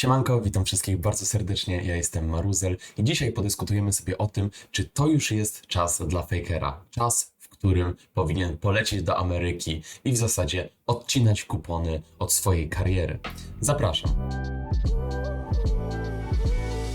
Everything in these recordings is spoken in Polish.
Siemanko, witam wszystkich bardzo serdecznie, ja jestem Maruzel i dzisiaj podyskutujemy sobie o tym, czy to już jest czas dla Fakera. Czas, w którym powinien polecieć do Ameryki i w zasadzie odcinać kupony od swojej kariery. Zapraszam.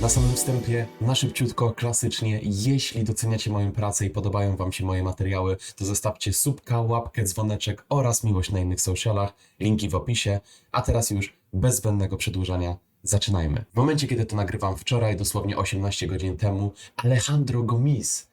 Na samym wstępie, na szybciutko, klasycznie, jeśli doceniacie moją pracę i podobają Wam się moje materiały, to zostawcie subka, łapkę, dzwoneczek oraz miłość na innych socialach, linki w opisie, a teraz już bez zbędnego przedłużania zaczynajmy. W momencie, kiedy to nagrywam wczoraj, dosłownie 18 godzin temu, Alejandro Gomis,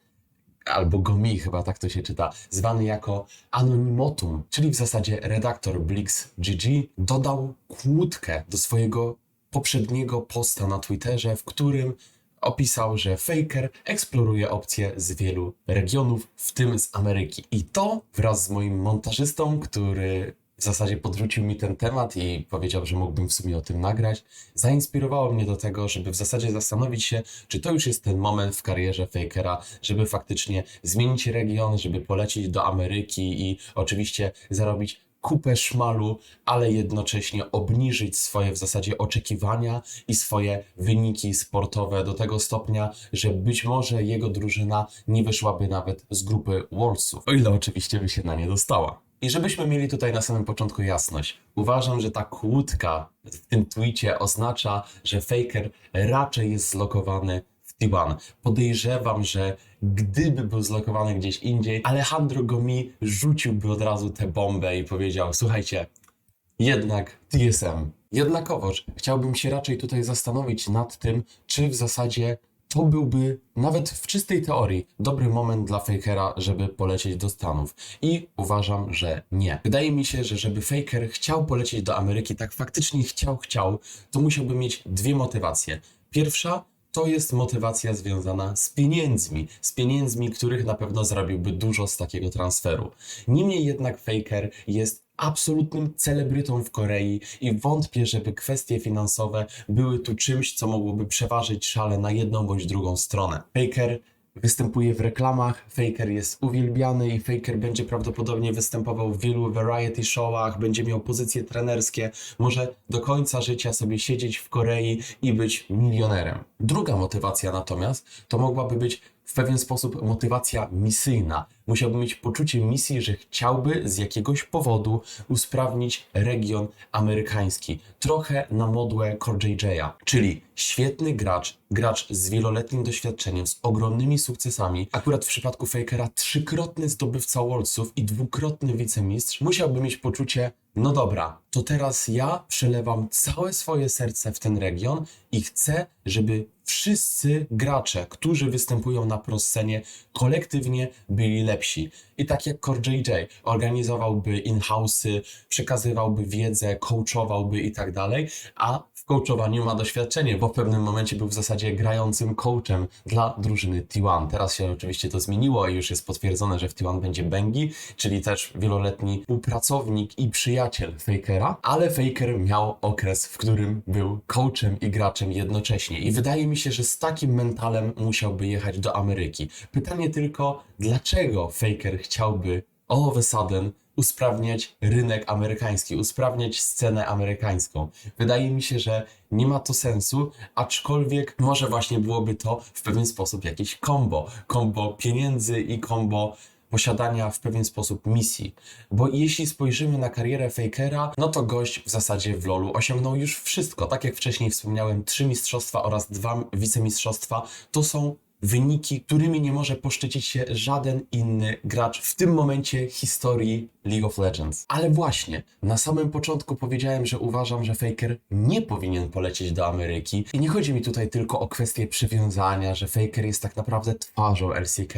albo Gomi chyba tak to się czyta, zwany jako Anonimotum, czyli w zasadzie redaktor Blix GG, dodał kłódkę do swojego poprzedniego posta na Twitterze, w którym opisał, że Faker eksploruje opcje z wielu regionów, w tym z Ameryki. I to wraz z moim montażystą, który w zasadzie podrzucił mi ten temat i powiedział, że mógłbym w sumie o tym nagrać, zainspirowało mnie do tego, żeby w zasadzie zastanowić się, czy to już jest ten moment w karierze Fakera, żeby faktycznie zmienić region, żeby polecieć do Ameryki i oczywiście zarobić kupę szmalu, ale jednocześnie obniżyć swoje w zasadzie oczekiwania i swoje wyniki sportowe do tego stopnia, że być może jego drużyna nie wyszłaby nawet z grupy Worldsów, o ile oczywiście by się na nie dostała. I żebyśmy mieli tutaj na samym początku jasność, uważam, że ta kłódka w tym tweetie oznacza, że Faker raczej jest zlokowany w T1. Podejrzewam, że gdyby był zlokowany gdzieś indziej, Alejandro Gomi rzuciłby od razu tę bombę i powiedział: Słuchajcie, jednak TSM. Jednakowoż chciałbym się raczej tutaj zastanowić nad tym, czy w zasadzie to byłby nawet w czystej teorii dobry moment dla Fakera, żeby polecieć do Stanów. I uważam, że nie. Wydaje mi się, że żeby Faker chciał polecieć do Ameryki, tak faktycznie chciał, chciał, to musiałby mieć dwie motywacje. Pierwsza to jest motywacja związana z pieniędzmi, z pieniędzmi, których na pewno zrobiłby dużo z takiego transferu. Niemniej jednak Faker jest absolutnym celebrytą w Korei i wątpię, żeby kwestie finansowe były tu czymś, co mogłoby przeważyć szale na jedną bądź drugą stronę. Faker występuje w reklamach, Faker jest uwielbiany i Faker będzie prawdopodobnie występował w wielu variety showach, będzie miał pozycje trenerskie, może do końca życia sobie siedzieć w Korei i być milionerem. Druga motywacja natomiast to mogłaby być w pewien sposób motywacja misyjna. Musiałby mieć poczucie misji, że chciałby z jakiegoś powodu usprawnić region amerykański. Trochę na modłę Core JJ'a, czyli świetny gracz, gracz z wieloletnim doświadczeniem, z ogromnymi sukcesami. Akurat w przypadku Fakera trzykrotny zdobywca Worldsów i dwukrotny wicemistrz musiałby mieć poczucie, no dobra, to teraz ja przelewam całe swoje serce w ten region i chcę, żeby wszyscy gracze, którzy występują na proscenie, kolektywnie byli lepsi. I tak jak Core JJ organizowałby in-house'y, przekazywałby wiedzę, coachowałby i tak dalej, a w coachowaniu ma doświadczenie, bo w pewnym momencie był w zasadzie grającym coachem dla drużyny T1. Teraz się oczywiście to zmieniło i już jest potwierdzone, że w T1 będzie Bengi, czyli też wieloletni współpracownik i przyjaciel Ale Faker miał okres, w którym był coachem i graczem jednocześnie. I wydaje mi się, że z takim mentalem musiałby jechać do Ameryki. Pytanie tylko, dlaczego Faker chciałby all of a sudden usprawniać rynek amerykański, usprawniać scenę amerykańską. Wydaje mi się, że nie ma to sensu, aczkolwiek może właśnie byłoby to w pewien sposób jakieś combo. Combo pieniędzy i combo posiadania w pewien sposób misji. Bo jeśli spojrzymy na karierę Fakera, no to gość w zasadzie w LoLu osiągnął już wszystko. Tak jak wcześniej wspomniałem, trzy mistrzostwa oraz dwa wicemistrzostwa to są wyniki, którymi nie może poszczycić się żaden inny gracz w tym momencie historii League of Legends. Ale właśnie, na samym początku powiedziałem, że uważam, że Faker nie powinien polecieć do Ameryki. I nie chodzi mi tutaj tylko o kwestię przywiązania, że Faker jest tak naprawdę twarzą LCK,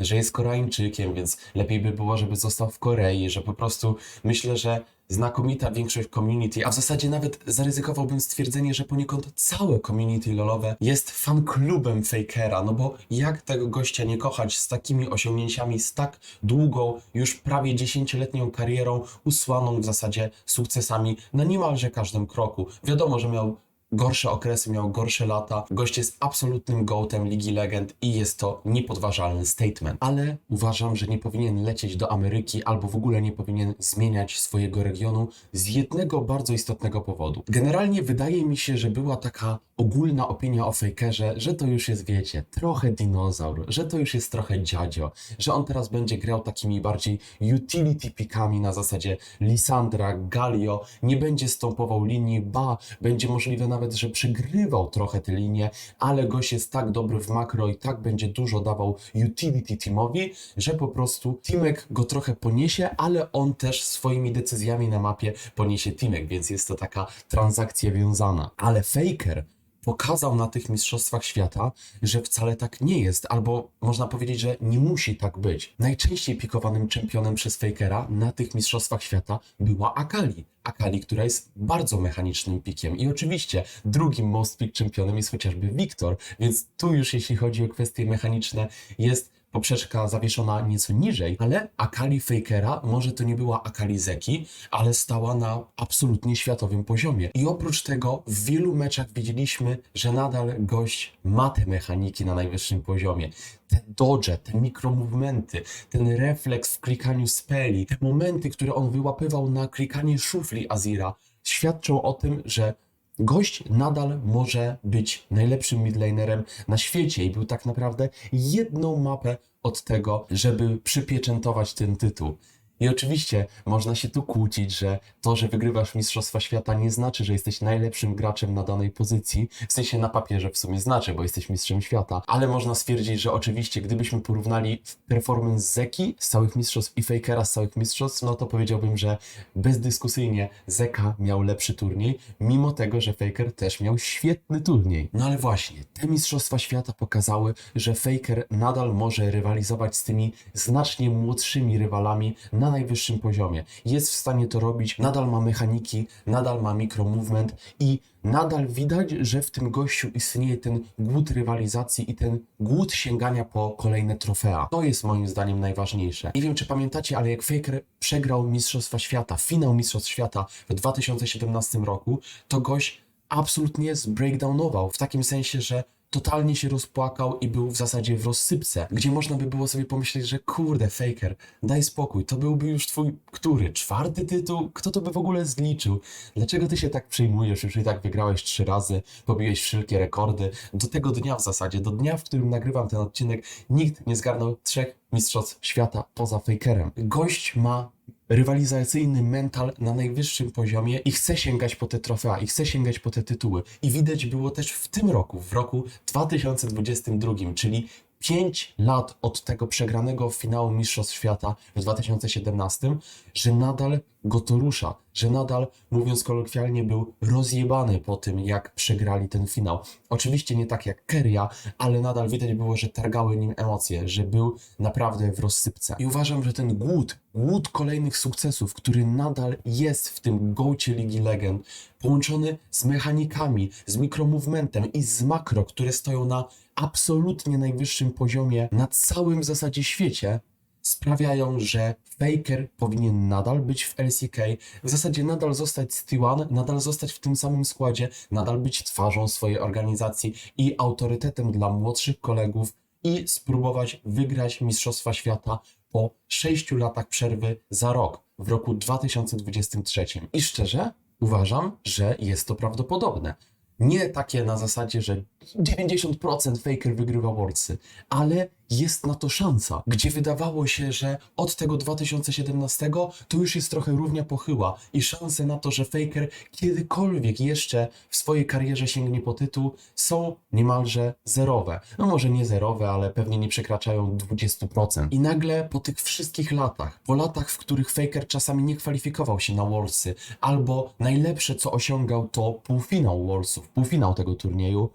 że jest Koreańczykiem, więc lepiej by było, żeby został w Korei, że po prostu myślę, że znakomita większość community, a w zasadzie nawet zaryzykowałbym stwierdzenie, że poniekąd całe community lolowe jest fanklubem Fakera, no bo jak tego gościa nie kochać z takimi osiągnięciami, z tak długą, już prawie 10-letnią karierą, usłaną w zasadzie sukcesami na niemalże każdym kroku. Wiadomo, że miał gorsze okresy, miał gorsze lata. Gość jest absolutnym gołtem Ligi Legend i jest to niepodważalny statement. Ale uważam, że nie powinien lecieć do Ameryki albo w ogóle nie powinien zmieniać swojego regionu z jednego bardzo istotnego powodu. Generalnie wydaje mi się, że była taka ogólna opinia o Fakerze, że to już jest, wiecie, trochę dinozaur, że to już jest trochę dziadzio, że on teraz będzie grał takimi bardziej utility pikami na zasadzie Lisandra, Galio, nie będzie stąpował linii, ba, będzie możliwe nawet, że przygrywał trochę te linie, ale gość jest tak dobry w makro i tak będzie dużo dawał utility teamowi, że po prostu teamek go trochę poniesie, ale on też swoimi decyzjami na mapie poniesie teamek, więc jest to taka transakcja wiązana. Ale Faker pokazał na tych mistrzostwach świata, że wcale tak nie jest, albo można powiedzieć, że nie musi tak być. Najczęściej pikowanym czempionem przez Fakera na tych mistrzostwach świata była Akali. Akali, która jest bardzo mechanicznym pikiem. I oczywiście drugim most pick czempionem jest chociażby Wiktor, więc tu już jeśli chodzi o kwestie mechaniczne jest poprzeczka zawieszona nieco niżej, ale Akali Fakera może to nie była Akali Zeki, ale stała na absolutnie światowym poziomie. I oprócz tego w wielu meczach widzieliśmy, że nadal gość ma te mechaniki na najwyższym poziomie. Te dodge, te mikromovementy, ten refleks w klikaniu speli, te momenty, które on wyłapywał na klikanie szufli Azira, świadczą o tym, że Gość nadal może być najlepszym midlanerem na świecie i był tak naprawdę jedną mapę od tego, żeby przypieczętować ten tytuł. I oczywiście można się tu kłócić, że to, że wygrywasz Mistrzostwa Świata nie znaczy, że jesteś najlepszym graczem na danej pozycji. W sensie na papierze w sumie znaczy, bo jesteś mistrzem świata. Ale można stwierdzić, że oczywiście gdybyśmy porównali performance Zeki z całych mistrzostw i Fakera z całych mistrzostw, no to powiedziałbym, że bezdyskusyjnie Zeka miał lepszy turniej, mimo tego, że Faker też miał świetny turniej. No ale właśnie, te Mistrzostwa Świata pokazały, że Faker nadal może rywalizować z tymi znacznie młodszymi rywalami na najwyższym poziomie. Jest w stanie to robić, nadal ma mechaniki, nadal ma mikromovement i nadal widać, że w tym gościu istnieje ten głód rywalizacji i ten głód sięgania po kolejne trofea. To jest moim zdaniem najważniejsze. Nie wiem, czy pamiętacie, ale jak Faker przegrał Mistrzostwa Świata, finał Mistrzostw Świata w 2017 roku, to gość absolutnie zbreakdownował w takim sensie, że totalnie się rozpłakał i był w zasadzie w rozsypce, gdzie można by było sobie pomyśleć, że kurde, Faker, daj spokój, to byłby już twój, który, czwarty tytuł? Kto to by w ogóle zliczył? Dlaczego ty się tak przejmujesz, już i tak wygrałeś trzy razy, pobiłeś wszelkie rekordy? Do tego dnia w zasadzie, do dnia, w którym nagrywam ten odcinek, nikt nie zgarnął trzech mistrzostw świata poza Fakerem. Gość ma rywalizacyjny mental na najwyższym poziomie i chce sięgać po te trofea, i chce sięgać po te tytuły. I widać było też w tym roku, w roku 2022, czyli 5 lat od tego przegranego finału Mistrzostw Świata w 2017, że nadal go to rusza, że nadal, mówiąc kolokwialnie, był rozjebany po tym, jak przegrali ten finał. Oczywiście nie tak jak Keria, ale nadal widać było, że targały nim emocje, że był naprawdę w rozsypce. I uważam, że ten głód, głód kolejnych sukcesów, który nadal jest w tym gołcie Ligi Legend, połączony z mechanikami, z mikromovementem i z makro, które stoją na absolutnie najwyższym poziomie na całym w zasadzie świecie, sprawiają, że Faker powinien nadal być w LCK, w zasadzie nadal zostać z T1, nadal zostać w tym samym składzie, nadal być twarzą swojej organizacji i autorytetem dla młodszych kolegów i spróbować wygrać Mistrzostwa Świata po 6 latach przerwy za rok, w roku 2023. I szczerze, uważam, że jest to prawdopodobne. Nie takie na zasadzie, że 90% Faker wygrywa Worldsy, ale jest na to szansa, gdzie wydawało się, że od tego 2017 to już jest trochę równia pochyła i szanse na to, że Faker kiedykolwiek jeszcze w swojej karierze sięgnie po tytuł są niemalże zerowe. No może nie zerowe, ale pewnie nie przekraczają 20%. I nagle po tych wszystkich latach, po latach, w których Faker czasami nie kwalifikował się na Worldsy, albo najlepsze co osiągał to półfinał Worldsów, półfinał tego turnieju,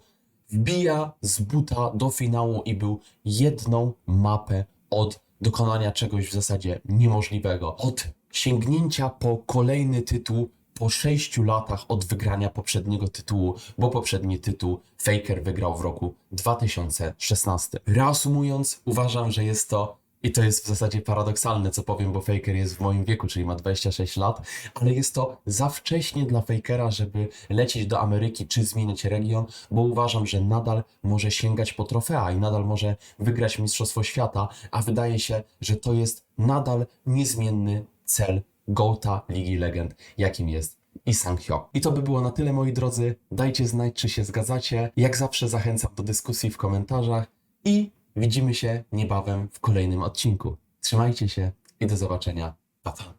wbija z buta do finału i był jedną mapę od dokonania czegoś w zasadzie niemożliwego. Od sięgnięcia po kolejny tytuł po sześciu latach od wygrania poprzedniego tytułu, bo poprzedni tytuł Faker wygrał w roku 2016. Reasumując, uważam, że jest to I to jest w zasadzie paradoksalne, co powiem, bo Faker jest w moim wieku, czyli ma 26 lat, ale jest to za wcześnie dla Fakera, żeby lecieć do Ameryki czy zmienić region, bo uważam, że nadal może sięgać po trofea i nadal może wygrać Mistrzostwo Świata, a wydaje się, że to jest nadal niezmienny cel Goata Ligi Legend, jakim jest i Sang-hyo. I to by było na tyle, moi drodzy. Dajcie znać, czy się zgadzacie. Jak zawsze zachęcam do dyskusji w komentarzach i widzimy się niebawem w kolejnym odcinku. Trzymajcie się i do zobaczenia. Pa, pa.